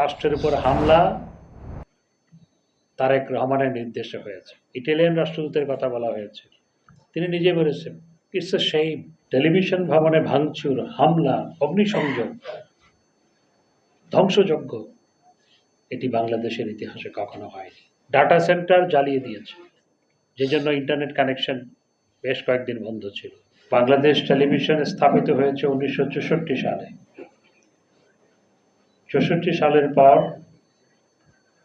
রাষ্ট্রের উপর হামলা, তারেক রহমানের নির্দেশে হয়েছে। ইটালিয়ান রাষ্ট্রদূতের কথা বলা হয়েছে। তিনি নিজে বলেছেন ইটস এ সেই টেলিভিশন ভবনে ভাঙচুর, হামলা, অগ্নিসংযোগ ধ্বংসযজ্ঞ এটি বাংলাদেশের ইতিহাসে কখনো হয়নি। ডাটা সেন্টার জ্বালিয়ে দিয়েছে। যে জন্য ইন্টারনেট কানেকশন বেশ কয়েকদিন বন্ধ ছিল। বাংলাদেশ টেলিভিশন স্থাপিত হয়েছে উনিশশো চৌষট্টি সালে। চৌষট্টি সালের পর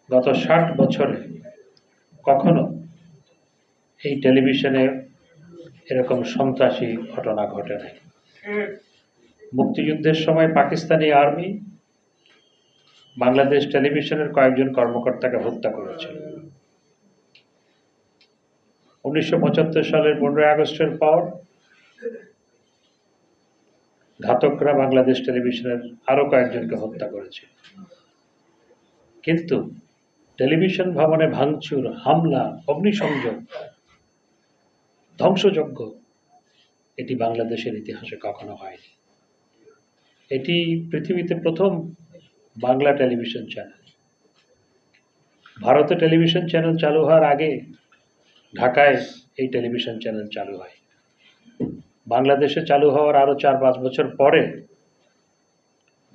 গত ষাট বছরে কখনো এই টেলিভিশনে এরকম সন্ত্রাসী ঘটনা ঘটে নাই। মুক্তিযুদ্ধের সময় পাকিস্তানি আর্মি বাংলাদেশ টেলিভিশনের কয়েকজন কর্মকর্তাকে হত্যা করেছিল। উনিশশো সালের পনেরোই আগস্টের পর ঘাতকরা বাংলাদেশ টেলিভিশনের আরও কয়েকজনকে হত্যা করেছিল কিন্তু টেলিভিশন ভবনে ভাঙচুর, হামলা, অগ্নিসংযোগ ধ্বংসযজ্ঞ এটি বাংলাদেশের ইতিহাসে কখনো হয়নি। এটি পৃথিবীতে প্রথম বাংলা টেলিভিশন চ্যানেল। ভারতে টেলিভিশন চ্যানেল চালু হওয়ার আগে ঢাকায় এই টেলিভিশন চ্যানেল চালু হয়। বাংলাদেশে চালু হওয়ার আরও চার পাঁচ বছর পরে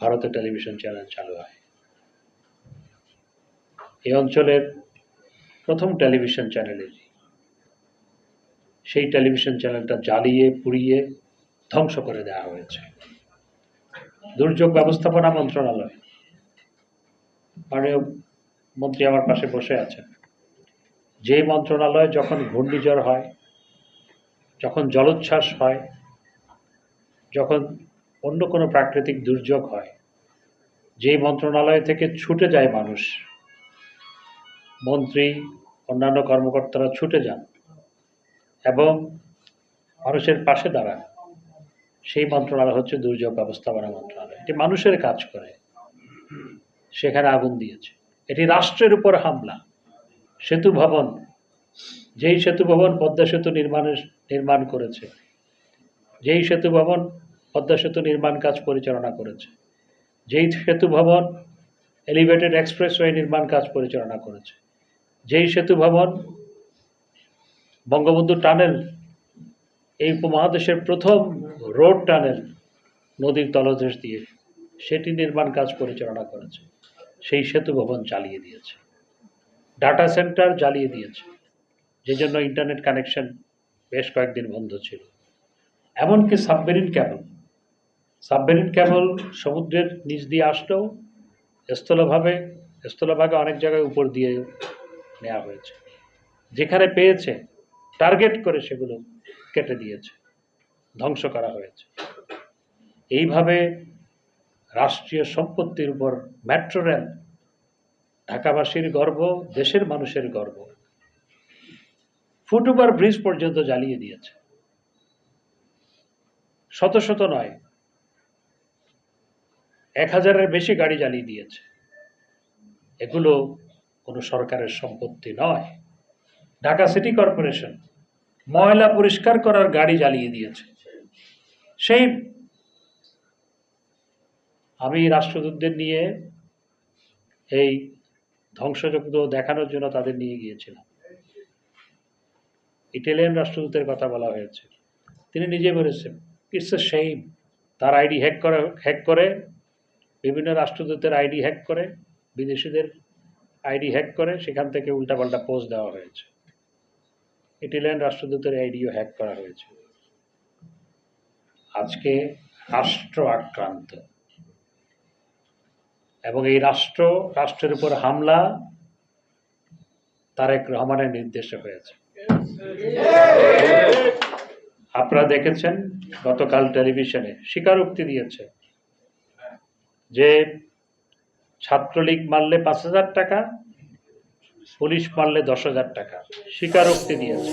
ভারতে টেলিভিশন চ্যানেল চালু হয়। এই অঞ্চলের প্রথম টেলিভিশন চ্যানেল এটি সেই টেলিভিশন চ্যানেলটা জ্বালিয়ে, পুড়িয়ে ধ্বংস করে দেওয়া হয়েছে। দুর্যোগ ব্যবস্থাপনা মন্ত্রণালয়। মাননীয় মন্ত্রী আমার পাশে বসে আছেন। যে মন্ত্রণালয় যখন ঘূর্ণিঝড় হয় যখন জলোচ্ছ্বাস হয়, যখন অন্য কোনো প্রাকৃতিক দুর্যোগ হয়, যেই মন্ত্রণালয় থেকে ছুটে যায় মানুষ, মন্ত্রী, অন্যান্য কর্মকর্তারা ছুটে যান এবং মানুষের পাশে দাঁড়ান। সেই মন্ত্রণালয় হচ্ছে দুর্যোগ ব্যবস্থাপনা মন্ত্রণালয়। এটি মানুষের কাজ করে। সেখানে আগুন দিয়েছে। এটি রাষ্ট্রের উপর হামলা। সেতু ভবন, যেই সেতু ভবন পদ্মা সেতু নির্মাণের নির্মাণ করেছে। যেই সেতু ভবন, পদ্মা সেতু নির্মাণ কাজ পরিচালনা করেছে। যেই সেতু ভবন, এলিভেটেড এক্সপ্রেসওয়ে নির্মাণ কাজ পরিচালনা করেছে। যেই সেতু ভবন, বঙ্গবন্ধু টানেল, এই উপমহাদেশের প্রথম রোড টানেল নদীর তলদেশ দিয়ে সেটি নির্মাণ কাজ পরিচালনা করেছে। সেই সেতু ভবন জ্বালিয়ে দিয়েছে। ডাটা সেন্টার জ্বালিয়ে দিয়েছে। যে জন্য ইন্টারনেট কানেকশন বেশ কয়েকদিন বন্ধ ছিল। এমনকি সাবমেরিন ক্যাবল। সাবমেরিন ক্যাবল সমুদ্রের নিচ দিয়ে আসলেও স্থলভাবে, স্থলভাগে অনেক জায়গায় উপর দিয়ে নেওয়া হয়েছে। যেখানে পেয়েছে, টার্গেট করে সেগুলো কেটে দিয়েছে, ধ্বংস করা হয়েছে। এইভাবে রাষ্ট্রীয় সম্পত্তির উপর মেট্রো রেল ঢাকাবাসীর গর্ব, দেশের মানুষের গর্ব ফুটওভার ব্রিজ পর্যন্ত জ্বালিয়ে দিয়েছে। শত শত নয়, এক হাজারের বেশি গাড়ি জ্বালিয়ে দিয়েছে। এগুলো কোনো সরকারের সম্পত্তি নয়। ঢাকা সিটি কর্পোরেশন ময়লা পরিষ্কার করার গাড়ি জ্বালিয়ে দিয়েছে। সেই আমি রাষ্ট্রদূতদের নিয়ে এই ধ্বংসযজ্ঞ দেখানোর জন্য তাদের নিয়ে গিয়েছিলাম। ইটালিয়ান রাষ্ট্রদূতের কথা বলা হয়েছে। তিনি নিজে বলেছেন it's a same ID hack hack করে হ্যাক করে, বিভিন্ন রাষ্ট্রদূতের আইডি হ্যাক করে, বিদেশিদের আইডি হ্যাক করে, সেখান থেকে উল্টাপাল্টা পোস্ট দেওয়া হয়েছে। ইটালিয়ান রাষ্ট্রদূতের আইডিও হ্যাক করা হয়েছে। আজকে রাষ্ট্র আক্রান্ত। এবং এই রাষ্ট্র, রাষ্ট্রের উপর হামলা তারেক রহমানের নির্দেশে হয়েছে। আপনারা দেখেছেন গতকাল টেলিভিশনে স্বীকারোক্তি দিয়েছে যে ছাত্রলীগ মারলে পাঁচ হাজার টাকা, পুলিশ মারলে দশ হাজার টাকা। স্বীকারোক্তি দিয়েছে।